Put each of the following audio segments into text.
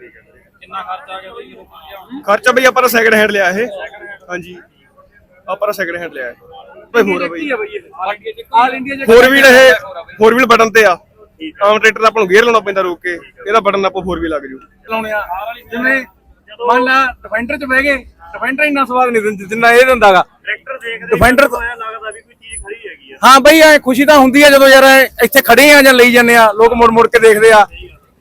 ਕਿੰਨਾ ਖਰਚਾ ਆ ਗਿਆ ਬਈ ਜਦੋਂ ਪਹੁੰਚਿਆ ਖਰਚਾ ਬਈ ਆਪਾਂ ਸੈਕਿੰਡ ਹੈਂਡ ਲਿਆ ਇਹ। ਹਾਂਜੀ। ਆਪਾਂ ਸੈਕਿੰਡ ਹੈਂਡ ਲਿਆ ਇਹ। ਬਈ ਹੋਰ ਆ ਬਈ ਆਲ ਇੰਡੀਆ ਚ ਫੋਰ ਵੀਲ ਇਹ ਫੋਰ ਵੀਲ ਬਟਨ ਤੇ ਆ। ਆਮ ਟਰੈਕਟਰ ਦਾ ਆਪਾਂ ਨੂੰ ਗੇਅਰ ਲਾਉਣਾ ਪੈਂਦਾ ਰੋਕ ਕੇ। ਇਹਦਾ ਬਟਨ ਆਪਾਂ ਫੋਰ ਵੀਲ ਲੱਗ ਜੂ। ਚਲਾਉਣੇ ਆ। ਜਿਵੇਂ ਮੰਨ ਲਾ ਡਿਫੈਂਡਰ ਚ ਬਹਿ ਗਏ ਡਿਫੈਂਡਰ ਇੰਨਾ ਸਵਾਦ ਨਹੀਂ ਦਿੰਦੀ ਜਿੰਨਾ ਇਹ ਦਿੰਦਾਗਾ ਟਰੈਕਟਰ ਦੇਖਦੇ ਡਿਫੈਂਡਰ ਲੱਗਦਾ ਵੀ ਕੋਈ ਚੀਜ਼ ਖੜੀ ਹੈਗੀ ਆ। ਹਾਂ ਬਈ ਐ ਖੁਸ਼ੀ ਤਾਂ ਹੁੰਦੀ ਆ ਜਦੋਂ ਯਾਰ ਐਂ ਇੱਥੇ ਖੜੇ ਆ ਜਾਂ ਲਈ ਜਾਂਦੇ ਆ। ਲੋਕ ਮੁੜ ਮੁੜ ਕੇ ਦੇਖਦੇ ਆ।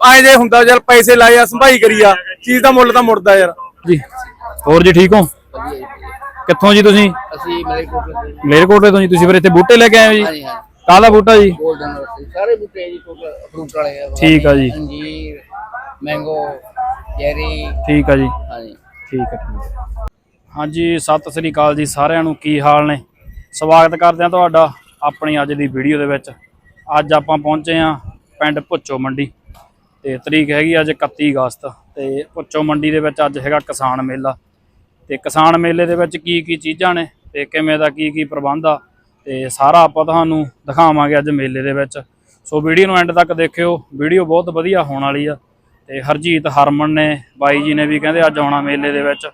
ਐ ਜੇ ਹੁੰਦਾ ਚੱਲ ਪੈਸੇ ਲਾਏ ਆ ਸੰਭਾਈ ਕਰੀ ਆ ਚੀਜ਼ ਦਾ ਮੁੱਲ ਤਾਂ ਮੁੜਦਾ ਯਾਰ। ਜੀ। ਹੋਰ ਜੀ ਠੀਕ ਹੋ? ਕਿੱਥੋਂ ਜੀ ਤੁਸੀਂ? ਅਸੀਂ ਮਲੇਰਕੋਟਲੇ ਦੇ ਮਲੇਰਕੋਟਲੇ ਤੋਂ ਜੀ ਤੁਸੀਂ ਫਿਰ ਇੱਥੇ ਬੂਟੇ ਲੈ ਕੇ ਆਏ ਹੋ ਜੀ? ਹਾਂਜੀ ਹਾਂ ਕਾਹਦਾ ਬੂਟਾ ਜੀ? ਗੋਲਡਨ ਸਾਰੇ ਬੂਟੇ ਆ ਜੀ ਟੋਟਲ ਫਰੂਟ ਵਾਲੇ ਆ ਠੀਕ ਆ ਜੀ। ਅੰਜੀਰ ਮੈਂਗੋ ਚੈਰੀ ਠੀਕ ਆ ਜੀ। ਹਾਂਜੀ। ਠੀਕ ਹੈ ਠੀਕ ਹੈ ਹਾਂਜੀ ਸਤਿ ਸ੍ਰੀ ਅਕਾਲ ਜੀ ਸਾਰਿਆਂ ਨੂੰ ਕੀ ਹਾਲ ਨੇ? ਸਵਾਗਤ ਕਰਦੇ ਹਾਂ ਤੁਹਾਡਾ ਆਪਣੀ ਅੱਜ ਦੀ ਵੀਡੀਓ ਦੇ ਵਿੱਚ। ਅੱਜ ਆਪਾਂ ਪਹੁੰਚੇ ਹਾਂ ਪਿੰਡ ਭੁੱਚੋ ਮੰਡੀ। ਤੇ ਤਰੀਕ ਹੈਗੀ ਅੱਜ 31 ਅਗਸਤ ਤੇ ਭੁੱਚੋ ਮੰਡੀ ਦੇ ਵਿੱਚ ਅੱਜ ਹੈਗਾ ਕਿਸਾਨ ਮੇਲਾ। ਤੇ ਕਿਸਾਨ ਮੇਲੇ ਦੇ ਵਿੱਚ ਕੀ ਕੀ ਚੀਜ਼ਾਂ ਨੇ ਤੇ ਕਿਵੇਂ ਦਾ ਕੀ ਕੀ ਪ੍ਰਬੰਧ ਆ ਤੇ ਸਾਰਾ ਆਪਾਂ ਤੁਹਾਨੂੰ ਦਿਖਾਵਾਂਗੇ ਅੱਜ ਮੇਲੇ ਦੇ ਵਿੱਚ। ਸੋ ਵੀਡੀਓ ਨੂੰ ਐਂਡ ਤੱਕ ਦੇਖਿਓ, ਵੀਡੀਓ ਬਹੁਤ ਵਧੀਆ ਹੋਣ ਵਾਲੀ ਆ ਤੇ ਹਰਜੀਤ ਹਰਮਨ ਨੇ, ਬਾਈ ਜੀ ਨੇ ਵੀ ਕਹਿੰਦੇ ਅੱਜ ਆਉਣਾ ਮੇਲੇ ਦੇ ਵਿੱਚ।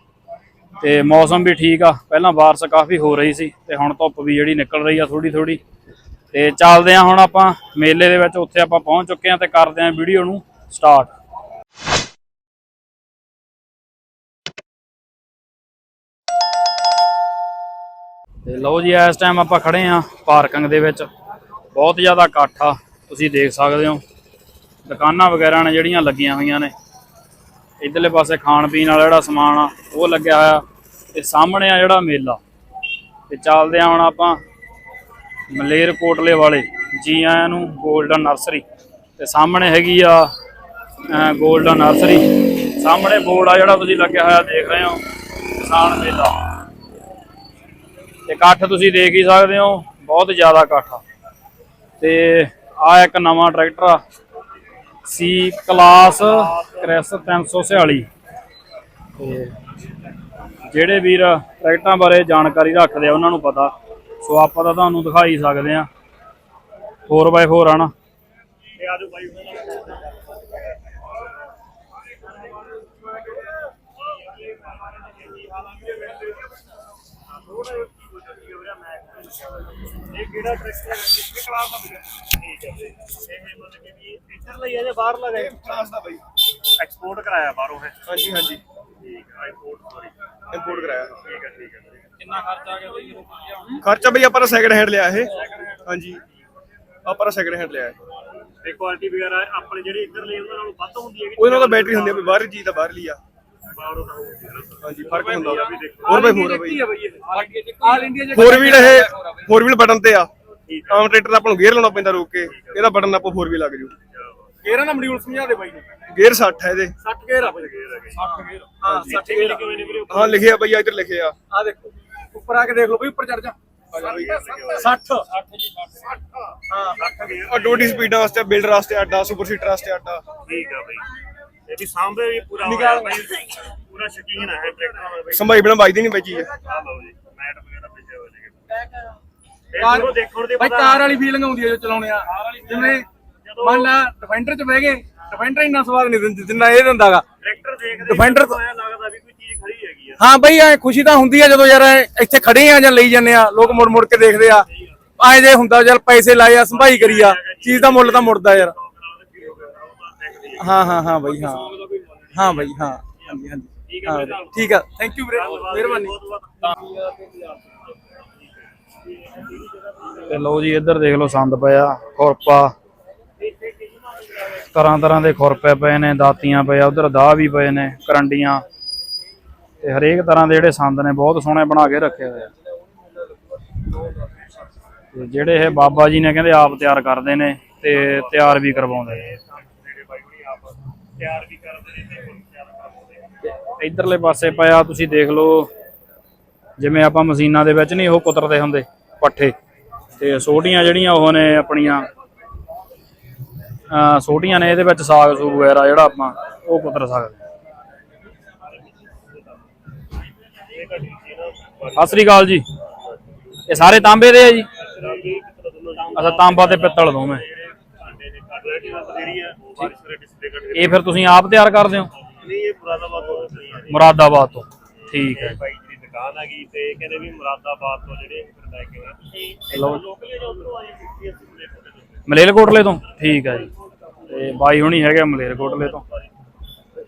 ਤੇ ਮੌਸਮ ਵੀ ਠੀਕ ਆ, ਪਹਿਲਾਂ ਬਾਰਿਸ਼ ਕਾਫੀ ਹੋ ਰਹੀ ਸੀ ਤੇ ਹੁਣ ਧੁੱਪ ਵੀ ਜਿਹੜੀ ਨਿਕਲ ਰਹੀ ਆ ਥੋੜੀ ਥੋੜੀ ਤੇ ਚੱਲਦੇ ਆ ਹੁਣ ਆਪਾਂ ਮੇਲੇ ਦੇ ਵਿੱਚ, ਉੱਥੇ ਆਪਾਂ ਪਹੁੰਚ ਚੁੱਕੇ ਆ ਤੇ ਕਰਦੇ ਆ ਵੀਡੀਓ ਨੂੰ। ਸਟਾਰਟ ਤੇ ਲਓ ਜੀ, ਇਸ ਟਾਈਮ ਆਪਾਂ ਖੜੇ ਆ ਪਾਰਕਿੰਗ ਦੇ ਵਿੱਚ। ਬਹੁਤ ਜ਼ਿਆਦਾ ਇਕੱਠ ਆ, ਤੁਸੀਂ ਦੇਖ ਸਕਦੇ ਹੋ। ਦੁਕਾਨਾਂ ਵਗੈਰਾ ਨੇ ਜਿਹੜੀਆਂ ਲੱਗੀਆਂ ਹੋਈਆਂ ਨੇ। ਇਧਰਲੇ ਪਾਸੇ ਖਾਣ ਪੀਣ ਵਾਲਾ ਜਿਹੜਾ ਸਮਾਨ ਆ, ਉਹ ਲੱਗਿਆ ਹੋਇਆ। ਤੇ ਸਾਹਮਣੇ ਆ ਜਿਹੜਾ ਮੇਲਾ। ਤੇ ਚੱਲਦੇ ਆ ਹੁਣ ਆਪਾਂ ਮਲੇਰ ਕੋਟਲੇ ਵਾਲੇ, ਜੀ ਆਇਆਂ ਨੂੰ 골ਡਨ ਨਰਸਰੀ ਤੇ ਸਾਹਮਣੇ ਹੈਗੀ ਆ 골ਡਨ ਨਰਸਰੀ ਸਾਹਮਣੇ ਬੋਰਡ ਆ ਜਿਹੜਾ ਤੁਸੀਂ ਲੱਗਿਆ ਹੋਇਆ ਦੇਖ ਰਹੇ ਹੋ, ਕਿਸਾਨ ਮੇਲਾ। ਤੇ ਇਕੱਠ ਤੁਸੀਂ ਦੇਖ ਹੀ ਸਕਦੇ ਹੋ, ਬਹੁਤ ਜ਼ਿਆਦਾ ਇਕੱਠ ਆ। ਤੇ ਆ ਇੱਕ ਨਵਾਂ ਟਰੈਕਟਰ ਆ ਸੀ ਕਲਾਸ ਕ੍ਰੈਸ 346 ਤੇ ਜਿਹੜੇ ਵੀਰ ਟਰੈਕਟਰਾਂ ਬਾਰੇ ਜਾਣਕਾਰੀ ਰੱਖਦੇ ਆ, ਉਹਨਾਂ ਨੂੰ ਪਤਾ। ਸੋ ਆਪਾਂ ਤਾਂ ਤੁਹਾਨੂੰ ਦਿਖਾਈ ਸਕਦੇ ਆ। 4x4 ਆ ਨਾ। ਤੇ ਆਜੋ ਬਾਈ ਇਹ ਕਿਹੜਾ ਟਰੈਕਟਰ ਹੈ ਕਿਹੜੇ ਕਲਾਸ ਦਾ ਵੀਰੇ ਠੀਕ ਹੈ ਇਹ ਮਤਲਬ ਕਿ ਵੀ ਇੱਧਰ ਲਈ ਹੈ ਜਾਂ ਬਾਹਰ ਲਗਾਏ ਕਲਾਸ ਦਾ ਬਈ ਐਕਸਪੋਰਟ ਕਰਾਇਆ ਬਾਹਰੋਂ ਹੈ ਹਾਂਜੀ ਹਾਂਜੀ। ਠੀਕ ਹੈ ਇੰਪੋਰਟ ਸੌਰੀ ਇੰਪੋਰਟ ਕਰਾਇਆ। ਠੀਕ ਹੈ ਠੀਕ ਹੈ। ਕਿੰਨਾ ਖਰਚਾ ਆ ਗਿਆ ਬਈ ਖਰਚਾ ਬਈ ਆਪਾਂ ਸੈਕਿੰਡ ਹੈਂਡ ਲਿਆ ਇਹ। ਹਾਂਜੀ। ਆਪਾਂ ਸੈਕਿੰਡ ਹੈਂਡ ਲਿਆ ਇਹ। ਤੇ ਕੁਆਲਿਟੀ ਵਗੈਰਾ ਆਪਣੇ ਜਿਹੜੇ ਇੱਧਰ ਲਈ ਉਹਨਾਂ ਨਾਲੋਂ ਵੱਧ ਹੁੰਦੀ ਹੈ ਨਾਲ ਤਾਂ ਬੈਟਰੀ ਹੁੰਦੀ ਬਈ ਬਾਹਰ ਚੀਜ਼ ਤਾਂ ਬਾਹਰ ਲਈ ਆ। ਹਾਂਜੀ ਫ਼ਰਕ ਹੁੰਦਾ ਹੋਰ ਬਈ ਹੋਰ ਆ ਬਈ। ਆਲ ਇੰਡੀਆ ਚ ਫੋਰ ਵੀਲ ਇਹ ਫੋਰ ਵੀਲ ਬਟਨ ਤੇ ਆ ਆਮ ਟਰੈਕਟਰ ਦਾ ਆਪਾਂ ਨੂੰ ਗੇਅਰ ਲਾਉਣਾ ਪੈਂਦਾ ਰੋਕ ਕੇ ਇਹਦਾ ਬਟਨ ਆਪਾਂ ਫੋਰ ਵੀਲ ਲੱਗ ਜੂ। ਗੇਰਾਂ ਦਾ ਮੋਡਿਊਲ ਸਮਝਾ ਦੇ ਬਾਈ ਨੂੰ। ਗੇਅਰ 60 ਹੈ ਇਹਦੇ। 60 ਗੇਰ ਆ ਬਾਈ। 60 ਗੇਰ ਹਾਂ 60 ਗੇਰ ਕਿਵੇਂ ਨੇ ਵੀਰੇ ਹਾਂ ਲਿਖਿਆ ਬਈ ਇੱਧਰ ਲਿਖਿਆ। ਆ ਦੇਖੋ ਉੱਪਰ ਆ ਕੇ ਦੇਖ ਲਓ ਬਈ ਉੱਪਰ ਚੜ ਜਾ। 60 ਹਾਂ 60 ਗੇਅਰ ਆ ਡੋਡੀ ਸਪੀਡਾਂ ਵਾਸਤੇ ਬਿਲਡਰ ਵਾਸਤੇ ਅੱਡਾ ਸੁਪਰ ਸੀਟਰ ਵਾਸਤੇ ਅੱਡਾ। ਠੀਕ ਆ ਬਈ। ਇਹ ਵੀ ਸਾਹਮਣੇ ਵੀ ਪੂਰਾ ਹੋਇਆ ਬਈ। ਪੂਰਾ ਸ਼ਕੀਨ ਹੈ ਟਰੈਕਟਰਾਂ ਦਾ ਬਈ। ਸੰਭਾਈ ਬਣਾ ਵੱਜਦੀ ਨਹੀਂ ਬਈ ਚੀਜ਼। ਆ ਲਓ ਜੀ ਮੈਟ ਵਗੈਰਾ ਭੇਜਿਆ ਹੋਇਆ ਜੀ। ਇਹ ਦੂਰੋਂ ਦੇਖਣ ਦੇ ਬਾਈ ਪਤਾ ਕਾਰ ਵਾਲੀ ਫੀਲਿੰਗ ਆਉਂਦੀ ਹੈ ਜੋ ਚਲਾਉਣੇ ਆ। ਜਿਵੇਂ ਮੰਨ ਲਾ ਡਿਫੈਂਡਰ ਚ ਬਹਿ ਗਏ ਡਿਫੈਂਡਰ ਇੰਨਾ ਸਵਾਦ ਨਹੀਂ ਦਿੰਦੀ ਜਿੰਨਾ ਇਹ ਦਿੰਦਾਗਾ। ਟਰੈਕਟਰ ਦੇਖਦੇ ਐਂ ਲੱਗਦਾ ਵੀ ਕੋਈ ਚੀਜ਼ ਖੜੀ ਹੈਗੀ ਆ। ਹਾਂ ਬਈ ਐ ਖੁਸ਼ੀ ਤਾਂ ਹੁੰਦੀ ਆ ਜਦੋਂ ਯਾਰ ਇੱਥੇ ਖੜੇ ਆ ਜਾਂ ਲਈ ਜਾਂਦੇ ਆ ਲੋਕ ਮੁੜ ਮੁੜ ਕੇ ਦੇਖਦੇ ਆ। ਐ ਜੇ ਹੁੰਦਾ ਚੱਲ ਪੈਸੇ ਲਾਏ ਆ ਸੰਭਾਈ ਕਰੀ ਆ ਚੀਜ਼ ਦਾ ਮੁੱਲ ਤਾਂ ਮੁੜਦਾ ਯਾਰ। ਹਾਂ ਹਾਂ ਹਾਂ ਬਈ ਹਾਂ। ਹਾਂ ਬਈ ਹਾਂ। ਹਾਂਜੀ ਹਾਂਜੀ। ਹਾਂ ਵੀਰੇ। ਠੀਕ ਆ। ਥੈਂਕ ਯੂ ਵੀਰੇ। ਮਿਹਰਬਾਨੀ। ਤੇ ਲਓ ਜੀ ਇੱਧਰ ਦੇਖ ਲਓ ਸੰਦ ਪਿਆ ਖੁਰਪਾ। ਤਰ੍ਹਾਂ ਤਰ੍ਹਾਂ ਦੇ ਖੁਰਪੇ ਪਏ ਨੇ ਦਾਤੀਆਂ ਪਏ ਆ ਉਧਰ ਦਾਹ ਵੀ ਪਏ ਨੇ ਕਰੰਡੀਆਂ। ਤੇ ਹਰੇਕ ਤਰ੍ਹਾਂ ਦੇ ਜਿਹੜੇ ਸੰਦ ਨੇ ਬਹੁਤ ਸੋਹਣੇ ਬਣਾ ਕੇ ਰੱਖੇ ਹੋਏ ਆ। ਤੇ ਜਿਹੜੇ ਇਹ ਬਾਬਾ ਜੀ ਨੇ ਕਹਿੰਦੇ ਆਪ ਤਿਆਰ ਕਰਦੇ ਨੇ ਤੇ ਤਿਆਰ ਵੀ ਕਰਵਾਉਂਦੇ ਨੇ ਜਿਹੜੇ ਬਾਈ ਹੁਣੀ ਆਪ ਤਿਆਰ ਵੀ ਕਰਦੇ ਨੇ ਤੇ ਹੁਣ ਤਿਆਰ ਕਰਦੇ ਨੇ। ਤੇ ਇਧਰਲੇ ਪਾਸੇ ਪਿਆ ਤੁਸੀਂ ਦੇਖ ਲਓ ਜਿਵੇਂ ਆਪਾਂ ਮਸ਼ੀਨਾਂ ਦੇ ਵਿੱਚ ਨਹੀਂ ਉਹ ਕੁਤਰਦੇ ਹੁੰਦੇ ਪੱਠੇ। ਤੇ ਸੋਟੀਆਂ ਜਿਹੜੀਆਂ ਉਹ ਨੇ ਆਪਣੀਆਂ ਸੋਟੀਆਂ ਨੇ ਇਹਦੇ ਵਿੱਚ ਸਾਗ ਸੂਗ ਵਗੈਰਾ ਜਿਹੜਾ ਆਪਾਂ ਉਹ ਕੁਤਰ ਸਕਦੇ ਸਤਿ ਸ੍ਰੀ ਅਕਾਲ ਜੀ। ਇਹ ਸਾਰੇ ਤਾਂਬੇ ਦੇ ਆ ਜੀ? ਅੱਛਾ ਤਾਂਬਾ ਤੇ ਪਿੱਤਲ ਦੋਵੇਂ। ਬਥੇਰੀ ਆ ਬਾਰਿਸ਼ ਦੇ ਡਿਸਪਲੇ ਕੱਢ ਇਹ ਫਿਰ ਤੁਸੀਂ ਆਪ ਤਿਆਰ ਕਰਦੇ ਹੋ? ਨਹੀਂ ਇਹ ਮੁਰਾਦਾਬਾਦ ਤੋਂ ਨਹੀਂ ਹੈ ਮੁਰਾਦਾਬਾਦ ਤੋਂ। ਠੀਕ ਹੈ। ਬਾਈ ਜੀ ਦੀ ਦੁਕਾਨ ਹੈਗੀ ਤੇ ਕਹਿੰਦੇ ਵੀ ਮੁਰਾਦਾਬਾਦ ਤੋਂ ਜਿਹੜੇ ਫਿਰ ਲੈ ਕੇ ਆਏ ਤੁਸੀਂ ਲਓ। ਲੋਕਲ ਜਾਂ ਉਧਰੋਂ ਆਏ ਸੀ? ਅਸੀਂ ਮਲੇਰਕੋਟਲੇ ਤੋਂ। ਮਲੇਰਕੋਟਲੇ ਤੋਂ? ਠੀਕ ਹੈ ਜੀ। ਤੇ ਬਾਈ ਹੁਣੀ ਹੈਗੇ ਮਲੇਰਕੋਟਲੇ ਤੋਂ।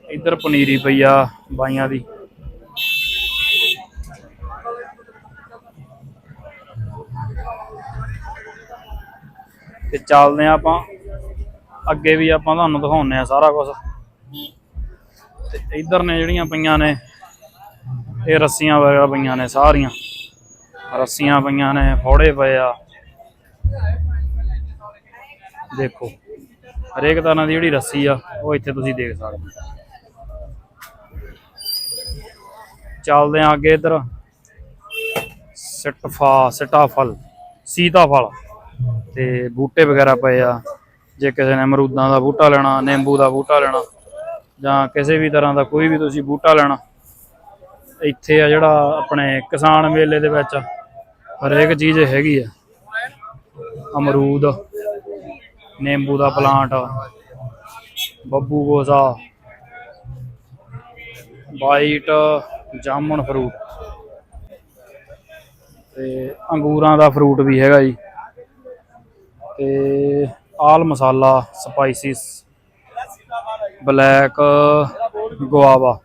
ਇੱਧਰ ਪਨੀਰੀ ਪਈ ਆ ਬਾਈਆਂ ਦੀ। ਤੇ ਚੱਲਦੇ ਆ ਆਪਾਂ। ਅੱਗੇ ਵੀ ਆਪਾਂ ਤੁਹਾਨੂੰ ਦਿਖਾਉਂਦੇ ਆ ਸਾਰਾ ਕੁਝ ਤੇ ਇੱਧਰ ਨੇ ਜਿਹੜੀਆਂ ਪਈਆਂ ਨੇ, ਇਹ ਰੱਸੀਆਂ ਵਗੈਰਾ ਪਈਆਂ ਨੇ ਸਾਰੀਆਂ। ਰੱਸੀਆਂ ਪਈਆਂ ਨੇ, ਫੋੜੇ ਪਏ ਆ। ਦੇਖੋ, ਹਰੇਕ ਤਰ੍ਹਾਂ ਦੀ ਜਿਹੜੀ ਰੱਸੀ ਆ, ਉਹ ਇੱਥੇ ਤੁਸੀਂ ਦੇਖ ਸਕਦੇ ਹੋ। ਚੱਲਦੇ ਆ ਅੱਗੇ ਇੱਧਰ। ਸਿਟਫਾ ਸਿਟਾਫਲ, ਸੀਤਾਫਲ ਤੇ ਬੂਟੇ ਵਗੈਰਾ ਪਏ ਆ। ਜੇ ਕਿਸੇ ਨੇ ਅਮਰੂਦਾਂ ਦਾ ਬੂਟਾ ਲੈਣਾ, ਨਿੰਬੂ ਦਾ ਬੂਟਾ ਲੈਣਾ, ਜਾਂ ਕਿਸੇ ਵੀ ਤਰ੍ਹਾਂ ਦਾ ਕੋਈ ਵੀ ਤੁਸੀਂ ਬੂਟਾ ਲੈਣਾ, ਇੱਥੇ ਆ ਜਿਹੜਾ ਆਪਣੇ ਕਿਸਾਨ ਮੇਲੇ ਦੇ ਵਿੱਚ ਹਰੇਕ ਚੀਜ਼ ਹੈਗੀ ਆ। ਅਮਰੂਦ, ਨਿੰਬੂ ਦਾ ਪਲਾਂਟ, ਬੱਬੂ ਗੋਸਾ, ਵਾਈਟ ਜਾਮਣ ਫਰੂਟ ਤੇ ਅੰਗੂਰਾਂ ਦਾ ਫਰੂਟ ਵੀ ਹੈਗਾ ਜੀ। ਤੇ all masala, spices, black, guava.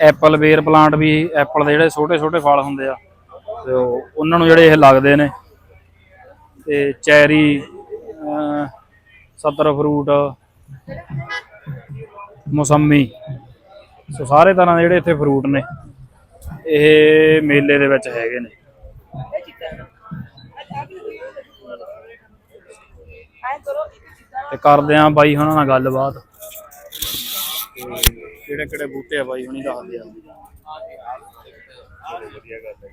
Apple ਬੇਰ ਪਲਾਂਟ ਵੀ ਐਪਲ ਦੇ ਜਿਹੜੇ ਛੋਟੇ ਛੋਟੇ ਫਲ ਹੁੰਦੇ ਆ, ਤੇ ਉਹਨਾਂ ਨੂੰ ਜਿਹੜੇ ਇਹ ਲੱਗਦੇ ਨੇ। ਤੇ ਚੈਰੀ ਸਤਰ ਫਰੂਟ, ਮੌਸੰਮੀ। ਸੋ ਸਾਰੇ ਤਰ੍ਹਾਂ ਦੇ ਜਿਹੜੇ ਇੱਥੇ ਫਰੂਟ ਨੇ, ਇਹ ਮੇਲੇ ਦੇ ਵਿੱਚ ਹੈਗੇ ਨੇ। ਤੇ ਕਰਦੇ ਆਂ ਬਾਈ ਹੁਣਾਂ ਨਾਲ ਗੱਲਬਾਤ। ਤੇ ਕਿਹੜੇ ਕਿਹੜੇ ਬੂਟੇ ਆ ਬਾਈ ਹੁਣੀ ਦੱਸਦੇ ਆ ਵਧੀਆ ਗੱਲ ਹੈ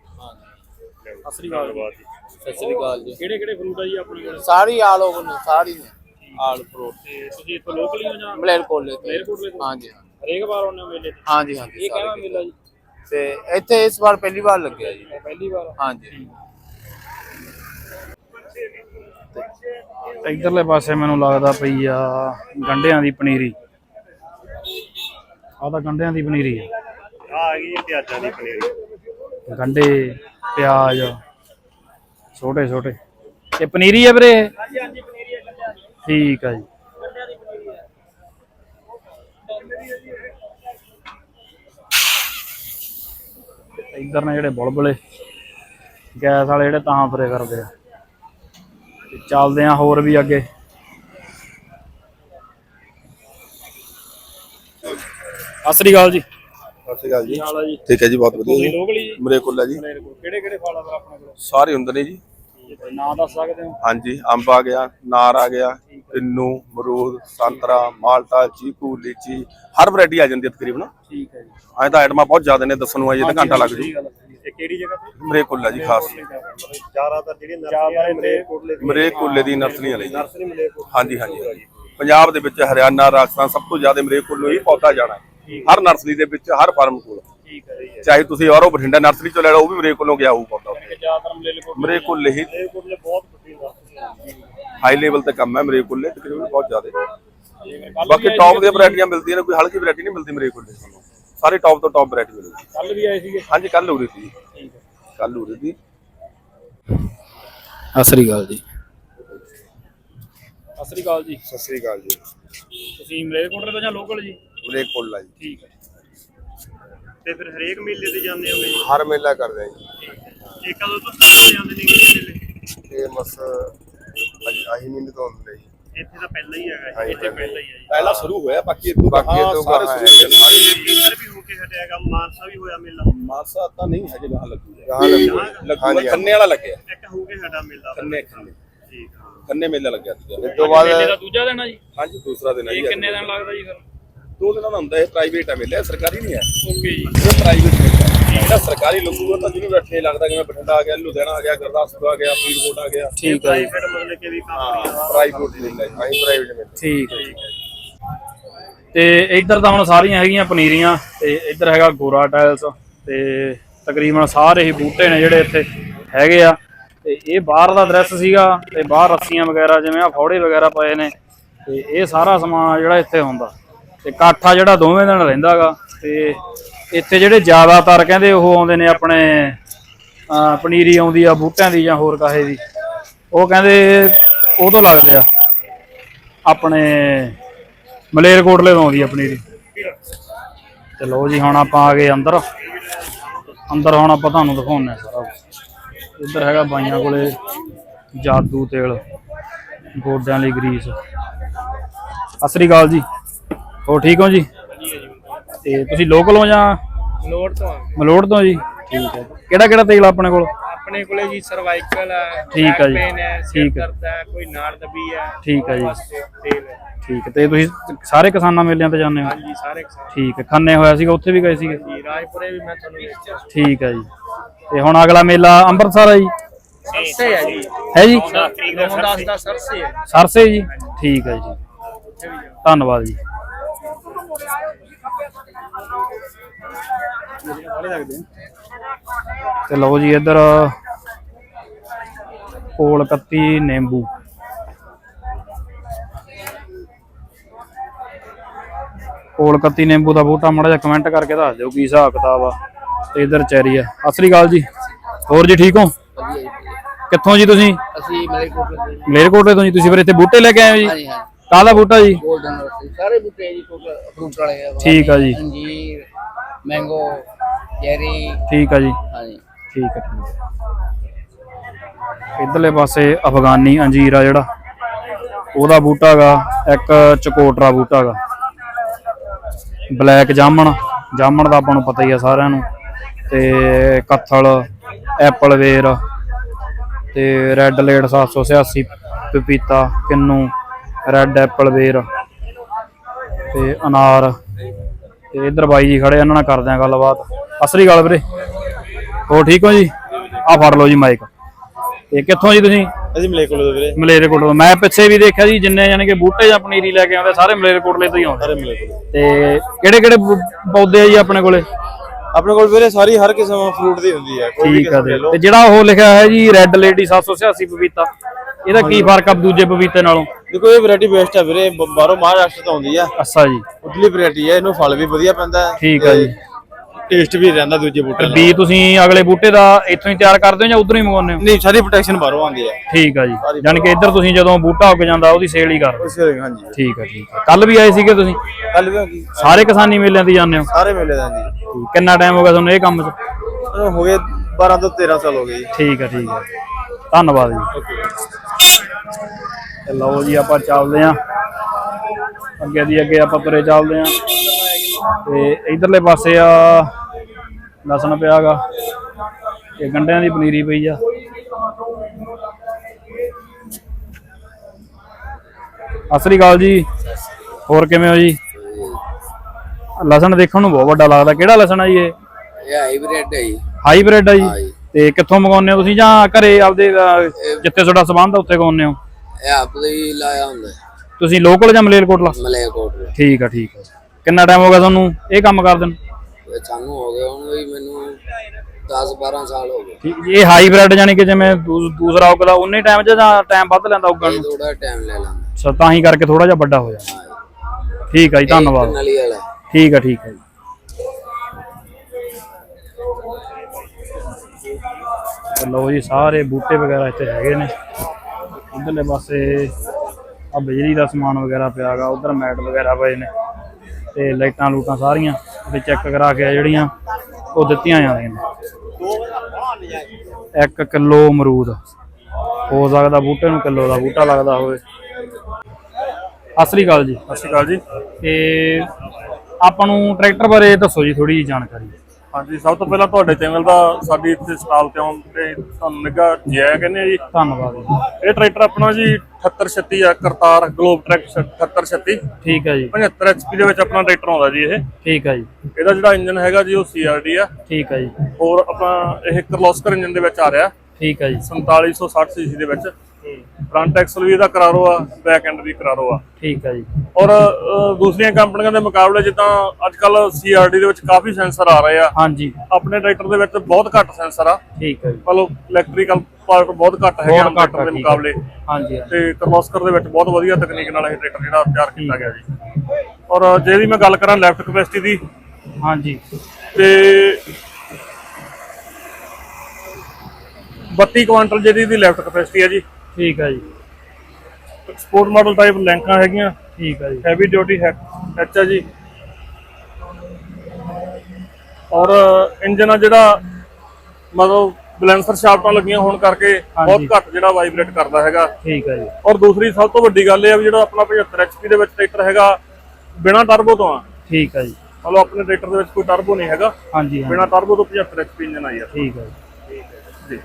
ਸਤਿ ਸ੍ਰੀ ਅਕਾਲ ਸਤਿ ਸ੍ਰੀ ਅਕਾਲ ਜੀ। ਕਿਹੜੇ ਕਿਹੜੇ ਫਰੂਟ ਆ ਜੀ ਆਪਣੇ ਕੋਲ? ਸਾਰੀ ਆਲ ਓਵਰ ਨੇ ਸਾਰੀ ਨੇ। ਆਲ ਫਰੂਟ ਤੇ ਤੁਸੀਂ ਇੱਥੋਂ ਲੋਕਲ ਹੀ ਹੋ ਜਾਂ ਮਲੇਰਕੋਟਲੇ ਤੋਂ। ਮਲੇਰਕੋਟਲੇ ਤੋਂ? ਹਾਂਜੀ ਹਰੇਕ ਵਾਰ ਆਉਂਦੇ ਹੋ ਮੇਲੇ ਤੇ? ਹਾਂਜੀ ਹਾਂਜੀ ਇਹ ਕਿਹੜਾ ਮੇਲਾ ਜੀ? ਤੇ ਇੱਥੇ ਇਸ ਵਾਰ ਪਹਿਲੀ ਵਾਰ ਲੱਗਿਆ ਜੀ। ਪਹਿਲੀ ਵਾਰ? ਹਾਂਜੀ ਤੇ ਇਧਰਲੇ ਪਾਸੇ ਮੈਨੂੰ ਲੱਗਦਾ ਪਈ ਆ ਗੰਡਿਆਂ ਦੀ ਪਨੀਰੀ। ਆਹ ਤਾਂ ਗੰਡਿਆਂ ਦੀ ਪਨੀਰੀ ਆ। ਆ ਆ ਗਈ ਪਿਆਜ਼ਾਂ ਦੀ ਪਨੀਰ। ਗੰਡੇ ਪਿਆਜ਼ ਛੋਟੇ ਛੋਟੇ ਇਹ ਪਨੀਰੀ ਹੈ ਵੀਰੇ? ਹਾਂਜੀ ਹਾਂਜੀ ਪਨੀਰੀ ਹੈ ਠੀਕ ਆ ਜੀ। ਇੱਧਰ ਨੇ ਜਿਹੜੇ ਬੁਲਬੁਲੇ ਗੈਸ ਵਾਲੇ ਜਿਹੜੇ ਤਾਂ ਫਰੇ ਕਰਦੇ ਆ। ਤੇ ਚੱਲਦੇ ਆ ਹੋਰ ਵੀ ਅੱਗੇ। ਸਤਿ ਸ੍ਰੀ ਅਕਾਲ ਜੀ। ਸਤਿ ਸ਼੍ਰੀ ਅਕਾਲ ਜੀ। ਆ ਠੀਕ ਹੈ ਜੀ ਬਹੁਤ ਵਧੀਆ ਤੁਸੀਂ ਜੀ। ਲੋਕਲ ਹੀ ਜੀ? ਮਰੇ ਕੋਲ ਹੈ ਜੀ। ਕਿਹੜੇ ਕਿਹੜੇ ਫਲ ਆ ਫਿਰ ਆਪਣੇ ਕੋਲ? ਸਾਰੇ ਹੁੰਦੇ ਨੇ ਜੀ। ਨਾਂ ਦੱਸ ਸਕਦੇ ਹੋ? ਹਾਂਜੀ ਅੰਬ ਆ ਗਿਆ ਨਾਰ ਆ ਗਿਆ ਕਿੰਨੂ ਮਰੂਦ ਸੰਤਰਾ ਮਾਲਟਾ ਚੀਕੂ ਲੀਚੀ ਹਰ ਵੈਰਾਈਟੀ ਆ ਜਾਂਦੀ ਹੈ ਤਕਰੀਬਨ। ਠੀਕ ਹੈ ਜੀ। ਐਂ ਤਾਂ ਆਈਟਮਾਂ ਬਹੁਤ ਜ਼ਿਆਦਾ ਨੇ ਦੱਸਣ ਨੂੰ ਅਜੇ ਤਾਂ ਘੰਟਾ ਲੱਗ ਜੂ। ਇਹ ਕਿਹੜੀ ਜਗ੍ਹਾ ਤੇ? ਮਰੇ ਕੋਲ ਹੈ ਜੀ ਖਾਸ। ਜ਼ਿਆਦਾਤਰ ਜਿਹੜੀ ਨਰਸਰੀ ਮਲੇਰਕੋਟਲੇ ਦੀ ਮਰੇ ਕੋਲੇ ਦੀ ਨਰਸਰੀ ਵਾਲੇ ਜੀ। ਨਰਸਰੀ ਮਲੇਰਕੋਟਲੇ ਹਾਂਜੀ ਹਾਂਜੀ। ਹਾਂਜੀ। ਪੰਜਾਬ ਦੇ ਵਿੱਚ ਹਰਿਆਣਾ ਰਾਜਸਥਾਨ ਸਭ ਤੋਂ ਜ਼ਿਆਦਾ ਮਰੇ ਕੋਲੋਂ ਹੀ ਪੌਦਾ ਜਾਣਾ ਹੈ। ਹਰ ਨਰਸਰੀ ਦੇ ਵਿੱਚ ਹਰ ਫਾਰਮ ਕੋਲ। ਠੀਕ ਹੈ ਜੀ ਚਾਹੇ ਤੁਸੀਂ ਔਰੋ ਬਠਿੰਡਾ ਨਰਸਰੀ ਚੋਂ ਲੈ ਲਓ ਉਹ ਵੀ ਮਰੇ ਕੋਲੋਂ ਗਿਆ ਹੋਊ ਪੌਦਾ। ਕਿ ਜ਼ਿਆਦਾਤਰ ਹੀ। ਮਲੇਰਕੋਟਲੇ ਬਹੁਤ ਵੱਡੀ ਨਰਸਰੀ ਹੈ। ਹਾਈ ਲੈਵਲ ਤੇ ਕੰਮ ਹੈ ਮਰੇ ਕੋਲੇ ਤਕਰੀਬਨ ਬਹੁਤ ਜ਼ਿਆਦਾ। ਬਾਕੀ ਟੌਪ ਦੀਆਂ ਵੈਰਾਈਟੀਆਂ ਮਿਲਦੀਆਂ ਨੇ ਕੋਈ ਹਲਕੀ ਵੈਰਾਈਟੀ ਨਹੀਂ ਮਿਲਦੀ ਮੇਰੇ ਕੋਲ ਤੁਹਾਨੂੰ ਸਾਰੇ ਟੌਪ ਤੋਂ ਟੌਪ ਵੈਰਾਈਟੀ ਮਿਲੂਗੀ। ਕੱਲ ਵੀ ਆਏ ਸੀਗੇ? ਹਾਂਜੀ ਕੱਲ ਹੋ ਰਹੀ ਸੀ। ਕੱਲ ਹੋ। ਰਹੀ ਸੀ। ਸਤਿ ਸ੍ਰੀ ਅਕਾਲ ਜੀ। ਸਤਿ ਸ੍ਰੀ ਅਕਾਲ ਜੀ। ਸਤਿ ਸ੍ਰੀ ਅਕਾਲ ਜੀ। ਤੁਸੀਂ ਮਲੇਰਕੋਟਲੇ ਤੋਂ ਜਾਂ ਲੋਕਲ ਜੀ? ਬ੍ਰੇਕ ਕੋਲ ਲਾ ਜੀ। ਠੀਕ ਹੈ। ਤੇ ਫਿਰ ਹਰੇਕ ਮੇਲੇ ਤੇ ਜਾਂਦੇ ਹੋਗੇ ਜੀ? ਹਰ ਮੇਲਾ ਕਰਦੇ ਆ ਜੀ। ਇਹ ਕਦੋਂ ਤੋਂ ਹੋ ਜਾਂਦੇ ਨੇ ਜੀ ਮੇਲੇ? ਇਹ ਬਸ ਆਹੀ ਮਹੀਨੇ ਤੋਂ ਹੁੰਦੇ ਜੀ। ਇੱਥੇ ਤਾਂ ਪਹਿਲਾਂ ਹੀ ਹੈਗਾ ਹਾਂਜੀ, ਜੀ ਇੱਥੇ ਪਹਿਲਾਂ ਹੀ। ਹੈ ਜੀ। ਪਹਿਲਾਂ ਸ਼ੁਰੂ ਹੋਇਆ ਬਾਕੀ ਇਹ ਬਾਕੀ ਇਹ ਤੋਂ ਸਾਰੇ ਸਾਰੇ ਇੱਧਰ ਵੀ ਹੋ ਕੇ ਹਟਿਆਗਾ ਮਾਨਸਾ ਵੀ ਹੋਇਆ ਮੇਲਾ। ਮਾਸਾ ਤਾਂ ਨਹੀਂ ਹਜੇ ਗਾਹ ਲੱਗੂਗਾ ਗਾਹਾਂ ਲੱਗੂ ਲੱਗੂਗਾ ਖੰਨੇ ਵਾਲਾ ਲੱਗਿਆ। ਇੱਕ ਹੋ ਕੇ ਹਟਾ ਮੇਲਾ ਖੰਨੇ ਖੰਨੇ। ਠੀਕ ਆ ਖੰਨੇ ਮੇਲਾ ਲੱਗਿਆ ਸੀ ਇਸ ਤੋਂ ਬਾਅਦ ਮੇਲੇ ਦਾ ਦੂਜਾ ਦਿਨ ਆ ਜੀ। ਹਾਂਜੀ ਦੂਸਰਾ ਦਿਨ ਹੈ ਇਹ ਜੀ ਕਿੰਨੇ ਦਿਨ ਲੱਗਦਾ ਜੀ ਫਿਰ? ਦੋ ਦਿਨਾਂ ਦਾ ਹੁੰਦਾ ਇਹ ਪ੍ਰਾਈਵੇਟ ਹੈ ਮੇਲਾ ਇਹ ਸਰਕਾਰੀ ਨਹੀਂ ਹੈ। ਓਕੇ ਜੀ। ਇਹ ਪ੍ਰਾਈਵੇਟ ਮੇਲਾ ਹੈ। ਜਿਹੜਾ ਸਰਕਾਰੀ ਲੱਗੂਗਾ ਤਾਂ ਜਿਹਨੂੰ ਬੈਠੇ ਲੱਗਦਾ ਕਿ ਮੈਂ ਬਠਿੰਡਾ ਆ ਗਿਆ ਲੁਧਿਆਣਾ ਆ ਗਿਆ ਗੁਰਦਾਸਪੁਰ ਆ ਗਿਆ ਫਰੀਦਕੋਟ ਆ ਗਿਆ। ਠੀਕ ਹੈ ਜੀ। ਪ੍ਰਾਈਵੇਟ ਮਤਲਬ ਕਿ ਵੀ ਕੰਪਨੀਆਂ ਪ੍ਰਾਈਵੇਟ ਮੇਲਾ ਹੈ ਆਹੀ ਪ੍ਰਾਈਵੇਟ ਮੇਲਾ ਠੀਕ ਹੈ ਜੀ। ਤੇ ਇੱਧਰ ਤਾਂ ਹੁਣ ਸਾਰੀਆਂ ਹੈਗੀਆਂ ਪਨੀਰੀਆਂ ਤੇ ਇੱਧਰ ਹੈਗਾ ਗੋਰਾ ਟਾਇਲਸ ਤੇ ਤਕਰੀਬਨ ਸਾਰੇ ਹੀ ਬੂਟੇ ਨੇ ਜਿਹੜੇ ਇੱਥੇ ਹੈਗੇ ਆ। ਤੇ ਇਹ ਬਾਹਰ ਦਾ ਦ੍ਰਿਸ਼ ਸੀਗਾ ਤੇ ਬਾਹਰ ਰੱਸੀਆਂ ਵਗੈਰਾ ਜਿਵੇਂ ਆ ਫੌੜੇ ਵਗੈਰਾ ਪਏ ਨੇ ਤੇ ਇਹ ਸਾਰਾ ਸਮਾਨ ਜਿਹੜਾ ਇੱਥੇ ਹੁੰਦਾ। ਤੇ ਕਾਠਾ ਜਿਹੜਾ ਦੋਵੇਂ ਦਿਨ ਰਹਿੰਦਾਗਾ ਤੇ ਇੱਥੇ ਜਿਹੜੇ ਜ਼ਿਆਦਾਤਰ ਕਹਿੰਦੇ ਉਹ ਆਉਂਦੇ ਨੇ ਆਪਣੇ ਪਨੀਰੀ ਆਉਂਦੀ ਆ, ਬੂਟਿਆਂ ਦੀ ਜਾਂ ਹੋਰ ਕਾਹੇ ਦੀ, ਉਹ ਕਹਿੰਦੇ ਉਹ ਤੋਂ ਲੱਗਦੇ ਆ। ਆਪਣੇ ਮਲੇਰਕੋਟਲੇ ਤੋਂ ਆਉਂਦੀ ਆ ਪਨੀਰੀ। ਤੇ ਲਓ ਜੀ, ਹੁਣ ਆਪਾਂ ਆ ਗਏ ਅੰਦਰ। ਅੰਦਰ ਹੁਣ ਆਪਾਂ ਤੁਹਾਨੂੰ ਦਿਖਾਉਂਦੇ ਆ ਸਾਰਾ ਕੁਛ। ਇੱਧਰ ਹੈਗਾ ਬਾਈਆਂ ਕੋਲੇ ਜਾਦੂ ਤੇਲ, ਗੋਡਿਆਂ ਲਈ ਗਰੀਸ। ਸਤਿ ਸ੍ਰੀ ਅਕਾਲ ਜੀ। ਹੋ ਠੀਕ ਹੋ ਜੀ? ਤੇ ਤੁਸੀਂ ਲੋਕਲ ਹੋ ਜਾਂ ਲੋੜ ਤੋਂ ਮਲੋੜ ਤੋਂ ਜੀ? ਠੀਕ ਹੈ ਕਿਹੜਾ ਕਿਹੜਾ ਤੇਲ ਆ ਆਪਣੇ ਕੋਲ? ਆਪਣੇ ਕੋਲੇ ਜੀ ਸਰਵਾਈਕਲ ਹੈ ਠੀਕ ਆ ਜੀ। ਹੈ ਸਿਰ ਠੀਕ ਆ। ਦਰਦ ਹੈ ਕੋਈ ਨਾੜ ਦਬੀ ਹੈ ਠੀਕ ਹੈ ਜੀ। ਤੇਲ ਹੈ ਠੀਕ ਹੈ ਤੇ ਤੁਸੀਂ ਸਾਰੇ ਕਿਸਾਨਾਂ ਮੇਲਿਆਂ ਤੇ ਜਾਂਦੇ ਹੋ? ਹਾਂਜੀ ਸਾਰੇ ਕਿਸਾਨ। ਠੀਕ ਹੈ ਖੰਨੇ ਹੋਇਆ ਸੀਗਾ ਉੱਥੇ ਵੀ ਗਏ ਸੀਗੇ? ਜੀ ਰਾਜਪੁਰੇ ਵੀ ਮੈਂ ਤੁਹਾਨੂੰ ਵੇਚਿਆ ਠੀਕ ਹੈ ਜੀ। ਤੇ ਹੁਣ ਅਗਲਾ ਮੇਲਾ ਅੰਮ੍ਰਿਤਸਰ ਹੈ ਜੀ? ਸਰਸੇ ਹੈ ਜੀ। ਹੈ ਜੀ? 9 ਦਾ ਸਰਸੇ ਹੈ ਸਰਸੇ ਜੀ? ਠੀਕ ਹੈ ਜੀ। ਧੰਨਵਾਦ ਜੀ। ਤੇ ਲਓ ਜੀ ਇੱਧਰ ਕੋਲ ਕੱਤੀ ਨਿੰਬੂ। ਕੋਲ ਕੱਤੀ ਨਿੰਬੂ ਦਾ ਬੂਟਾ ਮਾੜਾ ਜਿਹਾ ਕਮੈਂਟ ਕਰਕੇ ਦੱਸ ਦਿਓ ਕੀ ਹਿਸਾਬ ਕਿਤਾਬ ਆ ਤੇ ਇੱਧਰ ਚੈਰੀ ਆ। ਸਤਿ ਸ੍ਰੀ ਅਕਾਲ ਜੀ। ਹੋਰ ਜੀ ਠੀਕ ਹੋ? ਕਿੱਥੋਂ ਜੀ ਤੁਸੀਂ? ਅਸੀਂ ਮਲੇਕੋਟਲੇ ਦੇ ਮਲੇਰਕੋਟਲੇ ਤੋਂ ਜੀ। ਤੁਸੀਂ ਫਿਰ ਇੱਥੇ ਬੂਟੇ ਲੈ ਕੇ ਆਏ ਹੋ ਜੀ? ਕਾਹਦਾ ਬੂਟਾ ਜੀ? ਗੋਲਡਨ ਸਾਰੇ ਬੂਟੇ ਜੀ ਫਰੂਟ ਵਾਲੇ ਆ। ਠੀਕ ਆ ਜੀ। ਅੰਜੀਰ ਮੈਂਗੋ ਚੈਰੀ ਠੀਕ ਆ ਜੀ। ਹਾਂਜੀ। ਠੀਕ ਹੈ ਠੀਕ ਇਧਰਲੇ ਪਾਸੇ ਅਫਗਾਨੀ ਅੰਜੀਰ ਆ ਜਿਹੜਾ। ਉਹਦਾ ਬੂਟਾ ਗਾ ਇੱਕ ਚਕੋਟਰਾ ਬੂਟਾ ਗਾ। ਬਲੈਕ ਜਾਮਣ ਜਾਮਣ ਦਾ ਆਪਾਂ ਨੂੰ ਪਤਾ ਹੀ ਆ ਸਾਰਿਆਂ ਨੂੰ। ਤੇ ਕੱਥਲ ਐਪਲ ਵੇਰ ਤੇ ਰੈੱਡ ਲੇਡ 786 ਪਪੀਤਾ ਕਿੰਨੂ ਰੈੱਡ ਐਪਲ ਵੇਰ ਤੇ ਅਨਾਰ। ਤੇ ਇਧਰ ਬਾਈ ਜੀ ਖੜੇ ਆ, ਇਹਨਾਂ ਨਾਲ ਕਰਦੇ ਆ ਗੱਲਬਾਤ। ਅਸਰੀ ਗੱਲ ਵੀਰੇ। ਹੋਰ ਠੀਕ ਹੋ ਜੀ? ਆ ਫੜ ਲਓ ਜੀ ਮਾਈਕ ਤੇ ਕਿੱਥੋਂ ਜੀ ਤੁਸੀਂ? ਅਸੀਂ ਮਲੇਕੋਲੇ ਤੋਂ ਵੀਰੇ। ਮਲੇਰਕੋਟਲੇ ਤੋਂ। ਮੈਂ ਪਿੱਛੇ ਵੀ ਦੇਖਿਆ ਜੀ ਜਿੰਨੇ ਜਾਨੀ ਕਿ ਬੂਟੇ ਜਾਂ ਪਨੀਰੀ ਲੈ ਕੇ ਆਉਂਦੇ ਸਾਰੇ ਮਲੇਰਕੋਟਲੇ ਤੋਂ ਹੀ ਆਉਂਦੇ। ਸਾਰੇ ਮਲੇਕੋਲੇ ਤੇ। ਕਿਹੜੇ ਕਿਹੜੇ ਪੌਦੇ ਆ ਜੀ ਆਪਣੇ ਕੋਲੇ? ਆਪਣੇ ਕੋਲ ਵੀਰੇ ਸਾਰੀ ਹਰ ਕਿਸਮ ਫਰੂਟ ਦੀ ਹੁੰਦੀ ਹੈ ਕੋਈ ਵੀ ਕਿਸਮ ਲੈ ਤੇ ਲਓ। ਤੇ ਜਿਹੜਾ ਉਹ ਲਿਖਿਆ ਹੈ ਜੀ ਰੈੱਡ ਲੇਡੀ 786 ਪਪੀਤਾ। ਇਹਦਾ ਕੀ ਫ਼ਰਕ ਆ ਦੂਜੇ ਪਪੀਤੇ ਨਾਲੋਂ? ਦੇਖੋ ਇਹ ਵੈਰਾਈਟੀ ਬੈਸਟ ਹੈ ਵੀਰੇ। ਬ- ਬਾਹਰੋਂ ਮਹਾਰਾਸ਼ਟਰ ਤੋਂ ਆਉਂਦੀ ਆ। ਅੱਛਾ ਜੀ। ਉਤਲੀ ਵੈਰਾਈਟੀ ਹੈ ਇਹਨੂੰ ਫਲ ਵੀ ਵਧੀਆ ਪੈਂਦਾ ਹੈ ਠੀਕ ਆ ਜੀ। ਟੇਸਟ ਵੀ ਰਹਿੰਦਾ ਦੂਜੇ ਬੂਟੇ ਨਾਲ। ਬੀ ਤੁਸੀਂ ਅਗਲੇ ਬੂਟੇ ਦਾ ਇੱਥੋਂ ਹੀ ਤਿਆਰ ਕਰਦੇ ਹੋ ਜਾਂ ਉਧਰੋਂ ਹੀ ਮੰਗਵਾਉਂਦੇ ਹੋ? ਨਹੀਂ ਸਾਰੀ ਪ੍ਰੋਟੈਕਸ਼ਨ ਬਾਹਰੋਂ ਆਉਂਦੀ ਹੈ ਠੀਕ ਆ ਜੀ। ਯਾਨੀ ਕਿ ਇੱਧਰ ਤੁਸੀਂ ਜਦੋਂ ਬੂਟਾ ਉੱਗ ਜਾਂਦਾ ਉਹਦੀ ਸੇਲ ਹੀ ਕਰਦੇ ਹੋ। ਉਸੇ ਹਾਂਜੀ। ਠੀਕ ਆ ਠੀਕ ਆ। ਕੱਲ ਵੀ ਆਏ ਸੀਗੇ ਤੁਸੀਂ? ਕੱਲ ਵੀ ਹੋਗੀ ਸਾਰੇ ਕਿਸਾਨੀ ਮੇਲਿਆਂ ਤੇ ਜਾਂਦੇ ਹੋ? ਸਾਰੇ ਮੇਲੇ ਦਾ ਜੀ। ਕਿੰਨਾ ਟਾਈਮ ਹੋ ਗਿਆ ਤੁਹਾਨੂੰ ਇਹ ਕੰਮ 'ਚ? ਹੋ ਗਏ 12 ਤੋਂ 13 ਸਾਲ ਹੋ ਗਏ ਜੀ। ਠੀਕ ਹੈ ਠੀਕ ਹੈ ਧੰਨਵਾਦ ਜੀ। ਤੇ ਲਓ ਜੀ ਆਪਾਂ ਚੱਲਦੇ ਆਂ ਅੱਗੇ ਦੀ ਅੱਗੇ ਆਪਾਂ ਤੁਰੇ ਚੱਲਦੇ ਆਂ ਤੇ ਇਧਰਲੇ ਪਾਸੇ ਆ ਲਸਣ ਪਿਆਗਾ ਤੇ ਗੰਡਿਆਂ ਦੀ ਪਨੀਰੀ ਪਈ ਆ। ਸਤਿ ਸ੍ਰੀ ਅਕਾਲ ਜੀ। ਹੋਰ ਕਿਵੇਂ ਹੋ ਜੀ? ਲਸਣ ਦੇਖਣ ਨੂੰ ਬਹੁਤ ਵੱਡਾ ਲੱਗਦਾ। ਕਿਹੜਾ ਲਸਣ ਆ ਜੀ ਇਹ? ਇਹ ਹਾਈਬ੍ਰਿਡ ਹੈ ਜੀ। ਹਾਈਬ੍ਰਿਡ ਆ ਜੀ। ਤੇ ਕਿੱਥੋਂ ਮੰਗਾਉਂਦੇ ਹੋ ਤੁਸੀਂ ਜਾਂ ਘਰੇ ਆਪਦੇ ਅਹ, ਜਿੱਥੇ ਤੁਹਾਡਾ ਸਬੰਧ ਆ ਉੱਥੇ ਗਾਉਂਦੇ ਹੋ? ਇਹ ਆਪਦੇ ਹੀ ਲਾਇਆ ਹੁੰਦਾ। ਤੁਸੀਂ ਲੋਕਲ ਜਾਂ ਮਲੇਰਕੋਟਲਾ? ਮਲੇਕੋਟਲੇ ਠੀਕ ਆ ਠੀਕ ਆ। ਕਿੰਨਾ ਟਾਈਮ ਹੋ ਗਿਆ ਤੁਹਾਨੂੰ ਇਹ ਕੰਮ ਕਰਦੇ ਨੂੰ? ਸਾਨੂੰ ਹੋ ਗਏ ਹੁਣ ਵੀ ਮੈਨੂੰ 10 12 ਸਾਲ ਹੋ ਗਏ। ਠੀਕ ਇਹ ਹਾਈਬ੍ਰਿਡ ਜਾਨੀ ਕਿ ਜਿਵੇਂ ਦੂ- ਦੂਸਰਾ ਉਗਦਾ ਉਨੇ ਟਾਈਮ 'ਚ ਜਾਂ ਟਾਈਮ ਵੱਧ ਲੈਂਦਾ ਉਗਣ ਨੂੰ? ਥੋੜਾ ਟਾਈਮ ਲੈ ਲਾਂਗੇ ਸੋ ਤਾਂ ਹੀ ਕਰਕੇ ਥੋੜਾ ਜਿਹਾ ਵੱਡਾ ਹੋ। ਜਾਂਦਾ ਠੀਕ ਆ ਜੀ ਧੰਨਵਾਦ। ਨਲੀ ਵਾਲਾ ਠੀਕ ਆ ਠੀਕ ਆ ਜੀ। ਲਓ ਜੀ ਸਾਰੇ ਬੂਟੇ ਵਗੈਰਾ ਇੱਥੇ ਹੈਗੇ ਨੇ। ਉਧਰਲੇ ਪਾਸੇ ਆ ਬਿਜਲੀ ਦਾ ਸਮਾਨ ਵਗੈਰਾ ਪਿਆਗਾ ਉਧਰ ਮੈਟ ਵਗੈਰਾ ਪਏ ਨੇ ਤੇ ਲਾਈਟਾਂ ਲੂਟਾਂ ਸਾਰੀਆਂ ਤੇ ਚੈੱਕ ਕਰਾ ਕੇ ਜਿਹੜੀਆਂ ਉਹ ਦਿੱਤੀਆਂ ਜਾਂਦੀਆਂ ਨੇ। 1 ਕਿਲੋ ਅਮਰੂਦ ਹੋ ਸਕਦਾ ਬੂਟੇ ਨੂੰ ਕਿਲੋ ਦਾ ਬੂਟਾ ਲੱਗਦਾ ਹੋਵੇ। ਸ੍ਰੀ ਅਕਾਲ ਜੀ। ਸਤਿ ਸ਼੍ਰੀ ਅਕਾਲ ਜੀ। ਤੇ ਆਪਾਂ ਨੂੰ ਟਰੈਕਟਰ ਬਾਰੇ ਦੱਸੋ ਜੀ ਥੋੜੀ ਜੀ ਜਾਣਕਾਰੀ। ਹਾਂਜੀ ਸਭ ਤੋਂ ਪਹਿਲਾਂ ਤੁਹਾਡੇ ਚੈਨਲ ਦਾ ਸਾਡੀ ਇੱਥੇ ਸਟਾਲ ਤੇ ਆਉਣ ਤੇ ਤੁਹਾਨੂੰ ਨਿੱਘਾ ਜੈ ਕਹਿੰਦੇ ਆ ਜੀ। ਧੰਨਵਾਦ ਜੀ। ਇਹ ਟਰੈਕਟਰ ਆਪਣਾ ਜੀ 7836 ਆ ਕਰਤਾਰ ਗਲੋਬ ਟਰੈਕ 7836 ਠੀਕ ਹੈ ਜੀ। 75 ਐਚਪੀ ਦੇ ਵਿੱਚ ਆਪਣਾ ਟਰੈਕਟਰ ਆਉਂਦਾ ਜੀ ਇਹ। ਠੀਕ ਹੈ ਜੀ। ਇਹਦਾ ਜਿਹੜਾ ਇੰਜਨ ਹੈਗਾ ਜੀ ਉਹ ਸੀਆਰਡੀ ਆ। ਠੀਕ ਹੈ ਜੀ। ਹੋਰ ਆਪਣਾ ਇਹ ਕਰਲੋਸਕਰ ਇੰਜਨ ਦੇ ਵਿੱਚ ਆ ਰਿਹਾ। ਠੀਕ ਹੈ ਜੀ। 4760 ਸੀਸੀ ਦੇ ਵਿੱਚ। ਫਰੰਟ ਐਕਸਲ ਵੀ ਇਹਦਾ ਕਰਾਰੋ ਆ ਬੈਕ ਐਂਡ ਵੀ ਕਰਾਰੋ ਆ। ਠੀਕ ਹੈ ਜੀ। ਔਰ ਅ, ਦੂਸਰੀਆਂ ਕੰਪਨੀਆਂ ਦੇ ਮੁਕਾਬਲੇ ਜਿੱਦਾਂ ਅੱਜ ਕੱਲ ਸੀਆਰਡੀ ਦੇ ਵਿੱਚ ਕਾਫੀ ਸੈਂਸਰ ਆ ਰਹੇ ਆ। ਹਾਂਜੀ। ਆਪਣੇ ਟਰੈਕਟਰ ਦੇ ਵਿੱਚ ਬਹੁਤ ਘੱਟ ਸੈਂਸਰ ਆ। ਠੀਕ ਹੈ ਜੀ। ਮਤਲਬ ਇਲੈਕਟ੍ਰੀਕਲ ਪਾਰਟ ਬਹੁਤ ਘੱਟ ਹੈਗੇ ਬਹੁਤ ਆਮ ਘੱਟ ਟਰੈਕਟਰ ਆ, ਦੇ ਠੀਕ ਹੈ। ਮੁਕਾਬਲੇ। ਹਾਂਜੀ। ਤੇ ਕਰਲੋਸਕਰ ਦੇ ਵਿੱਚ ਬਹੁਤ ਵਧੀਆ ਤਕਨੀਕ ਨਾਲ ਇਹ ਟਰੈਕਟਰ ਜਿਹੜਾ ਤਿਆਰ ਕੀਤਾ ਗਿਆ ਜੀ। ਔਰ ਜੇ ਦੀ ਮੈਂ ਗੱਲ ਕਰਾਂ ਲੈਫਟ ਕਪੈਸਿਟੀ ਦੀ। ਹਾਂਜੀ। ਤੇ 32 ਕੁਆਂਟਲ ਜਿਹੜੀ ਦੀ ਲੈਫਟ ਕਪੈਸਿਟੀ ਹੈ ਜੀ। ਠੀਕ ਹੈ ਜੀ। ਸਪੋਰਟ ਮਾਡਲ ਟਾਈਪ ਲੈਂਕਾਂ ਹੈਗੀਆਂ। ਠੀਕ ਹੈ ਜੀ। ਹੈਵੀ ਡਿਊਟੀ ਹੈ ਐਚ ਹੈ ਜੀ। ਔਰ ਇੰਜਨ ਆ ਜਿਹੜਾ ਮਤਲਬ ਬੈਲੈਂਸਰ ਸ਼ਾਫਟਾਂ ਲੱਗੀਆਂ ਹੋਣ ਕਰਕੇ ਬਹੁਤ। ਘੱਟ ਜਿਹੜਾ ਵਾਈਬ੍ਰੇਟ ਕਰਦਾ ਹੈਗਾ। ਠੀਕ ਹੈ ਜੀ। ਔਰ ਦੂਸਰੀ ਸਭ ਤੋਂ ਵੱਡੀ ਗੱਲ ਇਹ ਆ ਵੀ ਜਿਹੜਾ ਆਪਣਾ 75 ਐਚਪੀ ਦੇ ਵਿੱਚ ਟਰੈਕਟਰ ਹੈਗਾ ਬਿਨਾ ਟਰਬੋ ਤੋਂ ਆ। ਠੀਕ ਹੈ ਜੀ। ਮਤਲਬ ਆਪਣੇ ਟਰੈਕਟਰ ਦੇ ਵਿੱਚ ਕੋਈ ਟਰਬੋ ਨਹੀਂ ਹੈਗਾ। ਹਾਂਜੀ ਹਾਂ ਬਿਨਾ ਟਰਬੋ ਤੋਂ 75 ਐਚਪੀ ਇੰਜਨ ਆਈ ਆ। ਠੀਕ ਹੈ ਜੀ। ਜੀ।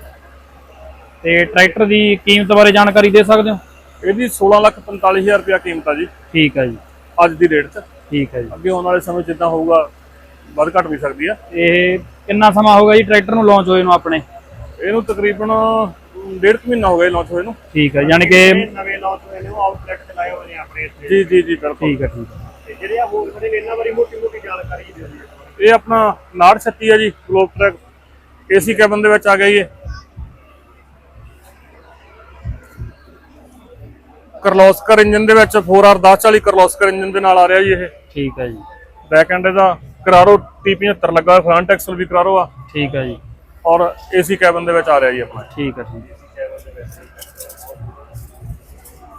ਤੇ ਟਰੈਕਟਰ ਦੀ ਕੀਮਤ ਬਾਰੇ ਜਾਣਕਾਰੀ ਦੇ ਸਕਦੇ ਹੋ? ਇਹਦੀ 16 ਲੱਖ 45000 ਰੁਪਇਆ ਕੀਮਤ ਆ ਜੀ। ਠੀਕ ਹੈ ਜੀ। ਅੱਜ ਦੀ ਰੇਟ 'ਚ। ਠੀਕ ਹੈ ਜੀ। ਅੱਗੇ ਆਉਣ ਵਾਲੇ ਸਮੇਂ 'ਚ ਜਿੱਦਾਂ ਹੋਊਗਾ ਵੱਧ ਘੱਟ ਵੀ ਸਕਦੀ ਆ। ਇਹ ਕਿੰਨਾ ਸਮਾਂ ਹੋ ਗਿਆ ਜੀ ਟਰੈਕਟਰ ਨੂੰ ਲਾਂਚ ਹੋਏ ਨੂੰ ਆਪਣੇ? ਇਹਨੂੰ ਤਕਰੀਬਨ ਡੇਢ ਕੁ ਮਹੀਨਾ ਹੋ ਗਿਆ ਲਾਂਚ ਹੋਏ ਨੂੰ। ਠੀਕ ਹੈ ਯਾਨੀ ਕਿ ਨਵੇਂ ਲਾਂਚ ਹੋਏ ਨੇ ਉਹ ਆਊਟਲੈਟ ਤੇ ਲਾਏ ਹੋਏ ਨੇ ਆਪਣੇ ਇੱਥੇ। ਜੀ ਜੀ ਜੀ ਬਿਲਕੁਲ। ਠੀਕ ਹੈ ਠੀਕ ਹੈ ਤੇ ਜਿਹੜੇ ਆ ਹੋਰ ਖੜੇ ਨੇ ਇਹਨਾਂ ਬਾਰੇ ਮੋਟੀ ਮੋਟੀ ਜਾਣਕਾਰੀ ਦਿਓ ਜੀ। ਇਹ ਆਪਣਾ 936 ਹੈ ਜੀ ਗਲੋਬ ਟਰੈਕ ਏਸੀ ਕੈਬਨ ਦੇ ਵਿੱਚ ਆ ਗਿਆ ਜੀ ਕਰਲੋਸਕਰ ਇੰਜਨ ਦੇ ਵਿੱਚ 4R1040 ਕਰਲੋਸਕਰ ਇੰਜਨ ਦੇ ਨਾਲ ਆ ਰਿਹਾ ਜੀ ਇਹ। ਠੀਕ ਹੈ ਜੀ। ਬੈਕ ਐਂਡ ਇਹਦਾ ਕਰਾਰੋ T75 ਲੱਗਾ ਹੋਇਆ ਫਰੰਟ ਐਕਸਲ ਵੀ ਕਰਾਰੋ ਆ। ਠੀਕ ਹੈ ਜੀ। ਔਰ ਏਸੀ ਕੈਬਨ ਦੇ ਵਿੱਚ ਆ ਰਿਹਾ ਜੀ ਆਪਣਾ। ਠੀਕ ਹੈ ਠੀਕ ਹੈ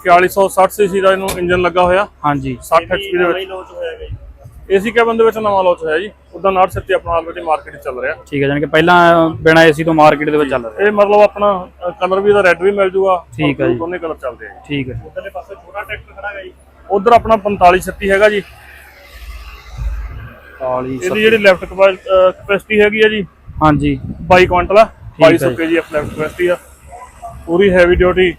4160 ਸੀਸੀ ਦਾ ਇਹਨੂੰ ਇੰਜਨ ਲੱਗਾ ਹੋਇਆ। ਹਾਂਜੀ। 60 ਐਚਪੀ ਦੇ ਵਿੱਚ। ਏਸੀ ਕੈਬਨ ਦੇ ਵਿੱਚ ਨਵਾਂ ਲਾਂਚ ਹੋਇਆ ਜੀ। ਉਦਾਂ 936 ਆਪਣਾ ਆਲਰੇਡੀ ਮਾਰਕੀਟ ਚੱਲ ਰਿਹਾ। ਠੀਕ ਹੈ ਯਾਨੀ ਕਿ ਪਹਿਲਾਂ ਬਿਨਾ ਏਸੀ ਤੋਂ ਮਾਰਕੀਟ ਦੇ ਵਿੱਚ ਚੱਲ ਰਿਹਾ। ਇਹ ਮਤਲਬ ਆਪਣਾ ਕਲਰ ਵੀ ਇਹਦਾ ਰੈੱਡ ਵੀ ਮਿਲ ਜੂਗਾ। ਠੀਕ ਹੈ ਜੀ। ਦੋਨੇ ਕਲਰ ਚੱਲਦੇ ਆ ਠੀਕ ਹੈ। ਉਧਰਲੇ ਪਾਸੇ ਛੋਟਾ ਟਰੈਕਟਰ ਖੜਾ ਹੈ ਜੀ। ਉਧਰ ਆਪਣਾ 45 36 ਹੈਗਾ ਜੀ। 40 ਇਹਦੀ ਜਿਹੜੀ ਲੈਫਟ ਕਪੈਸਿਟੀ ਹੈਗੀ ਆ ਜੀ। ਹਾਂਜੀ। 22 ਕੁਇੰਟਲ ਆ। ਠੀਕ ਹੈ 2200 ਕੇਜੀ ਲੈਫਟ ਕਪੈਸਿਟੀ ਆ। ਪੂਰੀ ਹੈਵੀ ਡਿਊਟੀ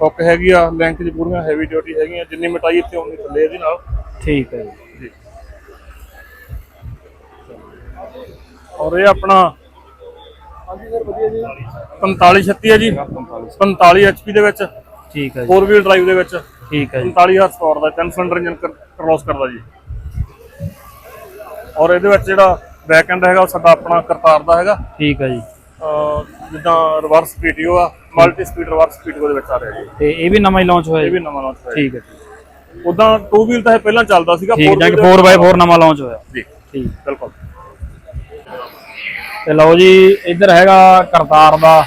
ਹੁੱਕ ਹੈਗੀ ਆ। ਲੈਂਥ ਚ ਪੂਰੀਆਂ ਹੈਵੀ ਡਿਊਟੀ ਹੈਗੀਆਂ। ਜਿੰਨੀ ਮਟਾਈ ਇੱਥੇ ਉਨੀ ਥੱਲੇ ਇਹਦੇ ਨਾਲ। ਠੀਕ ਹੈ ਜੀ। ਔਰ ਇਹ ਆਪਣਾ 45 36 ਹੈ ਜੀ। 45 ਐਚਪੀ ਦੇ ਵਿੱਚ। ਠੀਕ ਹੈ ਜੀ। 4 ਵੀਲ ਡਰਾਈਵ ਦੇ ਵਿੱਚ। ਠੀਕ ਹੈ ਜੀ। 45 ਹਾਰਸ ਪਾਵਰ ਦਾ 10 ਸਿਲੰਡਰ ਇੰਜਨ ਕ੍ਰੋਸ ਕਰਦਾ ਜੀ। ਔਰ ਇਹਦੇ ਵਿੱਚ ਜਿਹੜਾ ਬੈਕ ਐਂਡ ਹੈਗਾ ਉਹ ਸਾਡਾ ਆਪਣਾ ਕਰਤਾਰ ਦਾ ਹੈਗਾ। ਠੀਕ ਹੈ ਜੀ। ਜਿੱਦਾਂ ਰਿਵਰਸ ਪੀਟੀਓ ਆ ਮਲਟੀ ਸਪੀਡ ਰਿਵਰਸ ਪੀਟੀਓ ਦੇ ਵਿੱਚ ਆ ਰਿਹਾ ਜੀ। ਤੇ ਇਹ ਵੀ ਨਵਾਂ ਹੀ ਲਾਂਚ ਹੋਇਆ ਇਹ ਵੀ ਨਵਾਂ ਲਾਂਚ ਹੋਇਆ ਠੀਕ ਹੈ ਉਦਾਂ 2 ਵੀਲ ਤਾਂ ਇਹ ਪਹਿਲਾਂ ਚੱਲਦਾ ਸੀਗਾ ਠੀਕ four ਹੈ ਕਿ wheel 4x4 ਨਵਾਂ ਲਾਂਚ ਹੋਇਆ। ਜੀ। ਠੀਕ। ਬਿਲਕੁਲ। ਤੇ ਲਓ ਜੀ, ਇੱਧਰ ਹੈਗਾ ਕਰਤਾਰ ਦਾ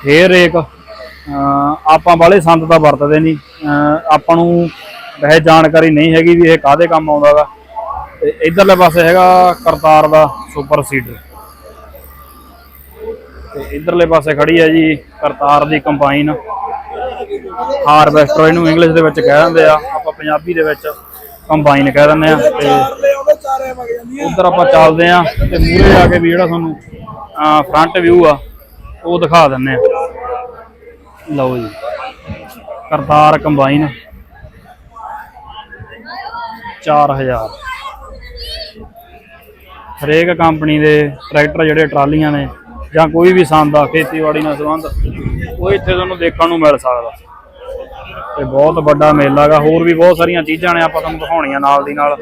ਫੇਰ ਇੱਕ ਆਪਾਂ ਵਾਲੇ ਸੰਤ ਤਾਂ ਵਰਤਦੇ ਨਹੀਂ। ਆਪਾਂ ਨੂੰ ਇਹ ਜਾਣਕਾਰੀ ਨਹੀਂ ਹੈਗੀ ਵੀ ਇਹ ਕਾਹਦੇ ਕੰਮ ਆਉਂਦਾਗਾ ਤੇ ਇਧਰਲੇ ਪਾਸੇ ਹੈਗਾ ਕਰਤਾਰ ਦਾ ਸੁਪਰ ਸੀਡਰ ਤੇ ਇਧਰਲੇ ਪਾਸੇ ਖੜੀ ਹੈ ਜੀ ਕਰਤਾਰ ਦੀ ਕੰਬਾਈਨ ਹਾਰਵੈਸਟਰ ਇਹਨੂੰ ਇੰਗਲਿਸ਼ ਦੇ ਵਿੱਚ ਕਹਿ ਦਿੰਦੇ ਆ। ਆਪਾਂ ਪੰਜਾਬੀ ਦੇ ਵਿੱਚ ਕੰਬਾਈਨ ਕਹਿ ਦਿੰਦੇ ਆ। ਤੇ ਉਧਰ ਆਪਾਂ ਚੱਲਦੇ ਆ ਤੇ ਮੂਰੇ ਜਾ ਕੇ ਵੀ ਜਿਹੜਾ ਤੁਹਾਨੂੰ ਫਰੰਟ ਵਿਊ ਆ, ਉਹ ਦਿਖਾ ਦਿੰਨੇ ਆ। ਲਓ ਜੀ। ਕਰਤਾਰ ਕੰਬਾਈਨ 4000 ਹਰੇਕ ਕੰਪਨੀ ਦੇ ਟਰੈਕਟਰ ਜਿਹੜੇ ਟਰਾਲੀਆਂ ਨੇ ਜਾਂ ਕੋਈ ਵੀ ਸੰਦ ਆ, ਖੇਤੀਬਾੜੀ ਨਾਲ ਸੰਬੰਧ, ਉਹ ਇੱਥੇ ਤੁਹਾਨੂੰ ਦੇਖਣ ਨੂੰ ਮਿਲ ਸਕਦਾ। ਤੇ ਬਹੁਤ ਵੱਡਾ ਮੇਲਾ ਗਾ। ਹੋਰ ਵੀ ਬਹੁਤ ਸਾਰੀਆਂ ਚੀਜ਼ਾਂ ਨੇ ਆਪਾਂ ਤੁਹਾਨੂੰ ਦਿਖਾਉਣੀਆਂ ਨਾਲ ਦੀ ਨਾਲ।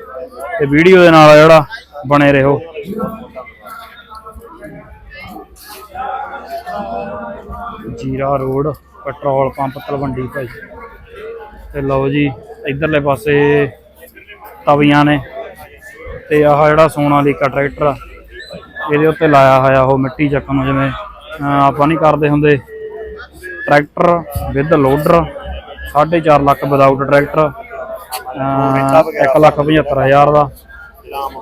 ਤੇ ਵੀਡੀਓ ਦੇ ਨਾਲ ਜਿਹੜਾ, ਬਣੇ ਰਹੋ। ਜੀਰਾ ਰੋਡ, ਪੈਟਰੋਲ ਪੰਪ, ਤਲਵੰਡੀ ਭਾਈ। ਤੇ ਲਓ ਜੀ, ਇਧਰਲੇ ਪਾਸੇ ਤਵੀਆਂ ਨੇ। ਤੇ ਆਹ ਜਿਹੜਾ ਸੋਨਾਲੀਕਾ ਟਰੈਕਟਰ ਆ, ਇਹਦੇ ਉੱਤੇ ਲਾਇਆ ਹੋਇਆ ਉਹ ਮਿੱਟੀ ਚੱਕਣ ਨੂੰ ਜਿਵੇਂ ਆਪਾਂ ਨਹੀਂ ਕਰਦੇ ਹੁੰਦੇ। Tractor with loader. 4.5 lakh without tractor 1 lakh 75000 ਦਾ।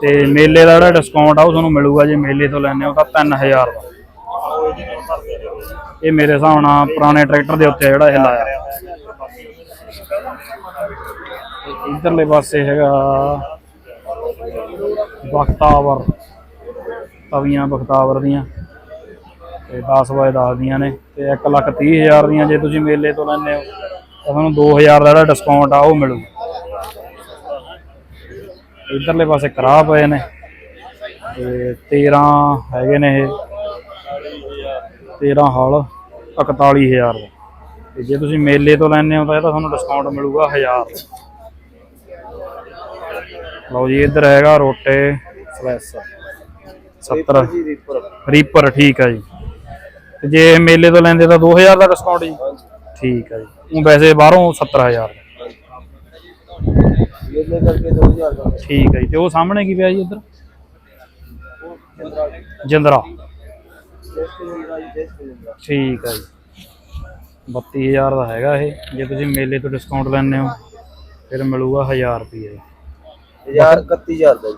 ਤੇ ਮੇਲੇ ਦਾ ਜਿਹੜਾ ਡਿਸਕਾਊਂਟ ਆ, ਉਹ ਤੁਹਾਨੂੰ ਮਿਲੂਗਾ ਜੇ ਮੇਲੇ ਤੋਂ ਲੈਣੇ ਹੋ ਤਾਂ 3000 ਦਾ। ਇਹ ਮੇਰੇ ਹਿਸਾਬ ਨਾਲ ਪੁਰਾਣੇ ਟਰੈਕਟਰ ਦੇ ਉੱਤੇ ਜਿਹੜਾ ਇਹ ਲਾਇਆ। ਇਧਰਲੇ ਪਾਸੇ ਹੈਗਾ ਬਖਤਾਵਰ, ਤਵੀਆਂ ਬਖਤਾਵਰ ਦੀਆਂ। ਤੇ 10 ਵਜੇ 10 ਦੀਆਂ ਨੇ, ਤੇ 1 ਲੱਖ 30 ਹਜ਼ਾਰ ਦੀਆਂ ਜੇ ਤੁਸੀਂ ਮੇਲੇ ਤੋਂ ਲੈਂਦੇ ਹੋ। ਤੁਹਾਨੂੰ 2000 ਦਾ ਜਿਹੜਾ ਡਿਸਕਾਊਂਟ ਆ ਉਹ ਮਿਲੂ। ਇਧਰਲੇ ਪਾਸੇ ਕਰਾ ਪਏ ਨੇ। ਤੇ 13 ਹੈਗੇ ਨੇ ਇਹ। 13 ਹਲ 41000 ਦਾ। ਤੇ ਜੇ ਤੁਸੀਂ ਮੇਲੇ ਤੋਂ ਲੈਂਦੇ ਹੋ ਤਾਂ ਇਹਦਾ ਤੁਹਾਨੂੰ ਡਿਸਕਾਊਂਟ ਮਿਲੂਗਾ 1000 ਲਓ ਜੀ ਇੱਧਰ ਹੈਗਾ ਰੋਟੇ ਸਲੈਸ। 70 ਰੀਪਰ ਠੀਕ ਹੈ ਜੀ। ਤੇ ਜੇ ਮੇਲੇ ਤੋਂ ਲੈਂਦੇ ਤਾਂ 2000 ਦਾ ਡਿਸਕਾਊਂਟ ਜੀ। ਠੀਕ ਹੈ ਜੀ। ਉਹ ਵੈਸੇ ਬਾਹਰੋਂ 70000 ਇਹਨੇ ਕਰਕੇ 2000 ਦਾ ਠੀਕ ਹੈ ਜੀ। ਤੇ ਉਹ ਸਾਹਮਣੇ ਕੀ ਪਿਆ ਜੀ ਇੱਧਰ? ਜਿੰਦਰਾ। ਠੀਕ ਹੈ ਜੀ। 32000 ਦਾ ਹੈਗਾ ਇਹ। ਜੇ ਤੁਸੀਂ ਮੇਲੇ ਤੋਂ ਡਿਸਕਾਊਂਟ ਲੈਣੇ ਹੋ ਫਿਰ ਮਿਲੂਗਾ 1000 ਰੁਪਏ 1000 31000 ਦਾ ਜੀ।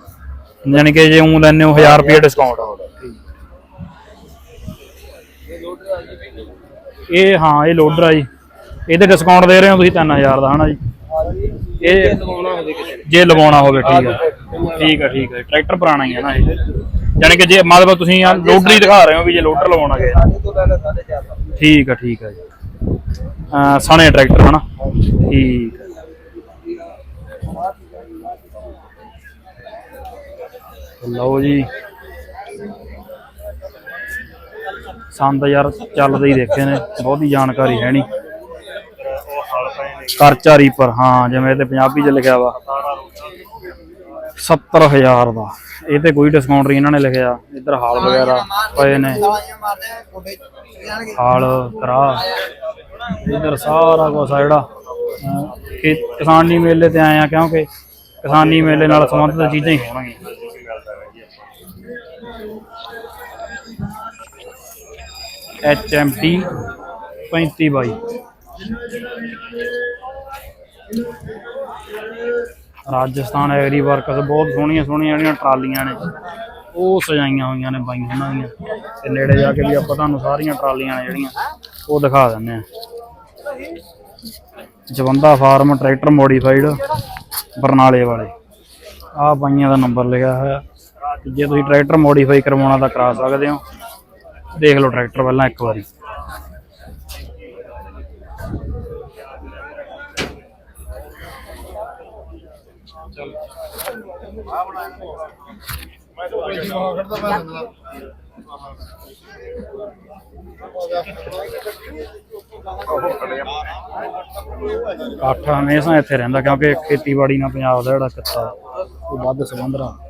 ਯਾਨੀ ਕਿ ਜੇ ਉਹ ਲੈਣੇ ਹੋ 1000 ਰੁਪਏ ਡਿਸਕਾਊਂਟ ਇਹ ਹਾਂ ਇਹ ਲੋਡਰ ਆ ਜੀ। ਇਹਦੇ ਡਿਸਕਾਊਂਟ ਦੇ ਰਹੇ ਹੋ ਤੁਸੀਂ 3000 ਦਾ ਹਨਾ ਜੀ? ਇਹ ਜੇ ਲਵਾਉਣਾ ਹੋਵੇ ਠੀਕ ਹੈ ਠੀਕ ਹੈ ਠੀਕ ਹੈ ਟਰੈਕਟਰ ਪੁਰਾਣਾ ਹੀ ਹੈ ਨਾ ਇਹ। ਯਾਨੀ ਕਿ ਜੇ ਮਤਲਬ ਤੁਸੀਂ ਆ ਲੋਡਰ ਹੀ ਦਿਖਾ ਰਹੇ ਹੋ ਵੀ ਜੇ ਲੋਡਰ ਲਵਾਉਣਾ ਹੈ ਤੋਂ ਲੈ ਲੈ 4.5 ਦਾ ਠੀਕ ਹੈ ਠੀਕ ਹੈ ਜੀ। ਸਣੇ ਟਰੈਕਟਰ ਹਨਾ? ਠੀਕ ਲਓ ਜੀ। ਸੰਦ ਯਾਰ ਚੱਲਦੇ ਹੀ ਦੇਖੇ ਨੇ, ਬਹੁਤੀ ਜਾਣਕਾਰੀ ਹੈ ਨਹੀਂ। ਕਰਚਾ ਰੀਪਰ ਹਾਂ, ਜਿਵੇਂ ਤੇ ਪੰਜਾਬੀ ਚ ਲਿਖਿਆ ਵਾ 70000 ਦਾ। ਇਹ ਤੇ ਕੋਈ ਡਿਸਕਾਊਂਟ ਨਹੀਂ ਇਹਨਾਂ ਨੇ ਲਿਖਿਆ, ਇੱਧਰ ਹਾਲ ਵਗੈਰਾ ਪਏ ਨੇ। ਹਾਲ ਕਰਾ। ਇੱਧਰ ਸਾਰਾ ਕੁਛ ਆ ਜਿਹੜਾ। ਕਿ ਕਿਸਾਨੀ ਮੇਲੇ ਤੇ ਆਏ ਆ ਕਿਉਂਕਿ ਕਿਸਾਨੀ ਮੇਲੇ ਨਾਲ ਸੰਬੰਧਿਤ ਚੀਜ਼ਾਂ ਹੀ ਹੋਣਗੀਆਂ। ਐਚ ਐਮ ਟੀ 35 ਬਾਈ। ਰਾਜਸਥਾਨ ਐਗਰੀ ਵਰਕਸ ਬਹੁਤ ਸੋਹਣੀਆਂ ਸੋਹਣੀਆਂ ਜਿਹੜੀਆਂ ਟਰਾਲੀਆਂ ਨੇ। ਉਹ ਸਜਾਈਆਂ ਹੋਈਆਂ ਨੇ ਬਾਈ ਉਹਨਾਂ ਦੀਆਂ। ਤੇ ਨੇੜੇ ਜਾ ਕੇ ਵੀ ਆਪਾਂ ਤੁਹਾਨੂੰ ਸਾਰੀਆਂ ਟਰਾਲੀਆਂ ਨੇ ਜਿਹੜੀਆਂ, ਉਹ ਦਿਖਾ ਦਿੰਨੇ ਆ ਜਵੰਦਾ ਫਾਰਮ ਟਰੈਕਟਰ ਮੋਡੀਫਾਈਡ ਬਰਨਾਲੇ ਵਾਲੇ। ਆਹ ਬਾਈਆਂ ਦਾ ਨੰਬਰ ਲਿਖਿਆ ਹੋਇਆ। ਜੇ ਤੁਸੀਂ ਟਰੈਕਟਰ ਮੋਡੀਫਾਈ ਕਰਵਾਉਣਾ ਤਾਂ ਕਰਾ ਸਕਦੇ ਹੋ। ਦੇਖ ਲਓ ਟਰੈਕਟਰ ਪਹਿਲਾਂ ਇੱਕ ਵਾਰੀ। ਇਕੱਠ ਹਮੇਸ਼ਾ ਇੱਥੇ ਰਹਿੰਦਾ, ਕਿਉਂਕਿ ਖੇਤੀਬਾੜੀ ਨਾਲ ਪੰਜਾਬ ਦਾ ਜਿਹੜਾ ਕਿੱਤਾ, ਉਹ ਵੱਧ ਸੰਬੰਧ ਰੱਖਦਾ।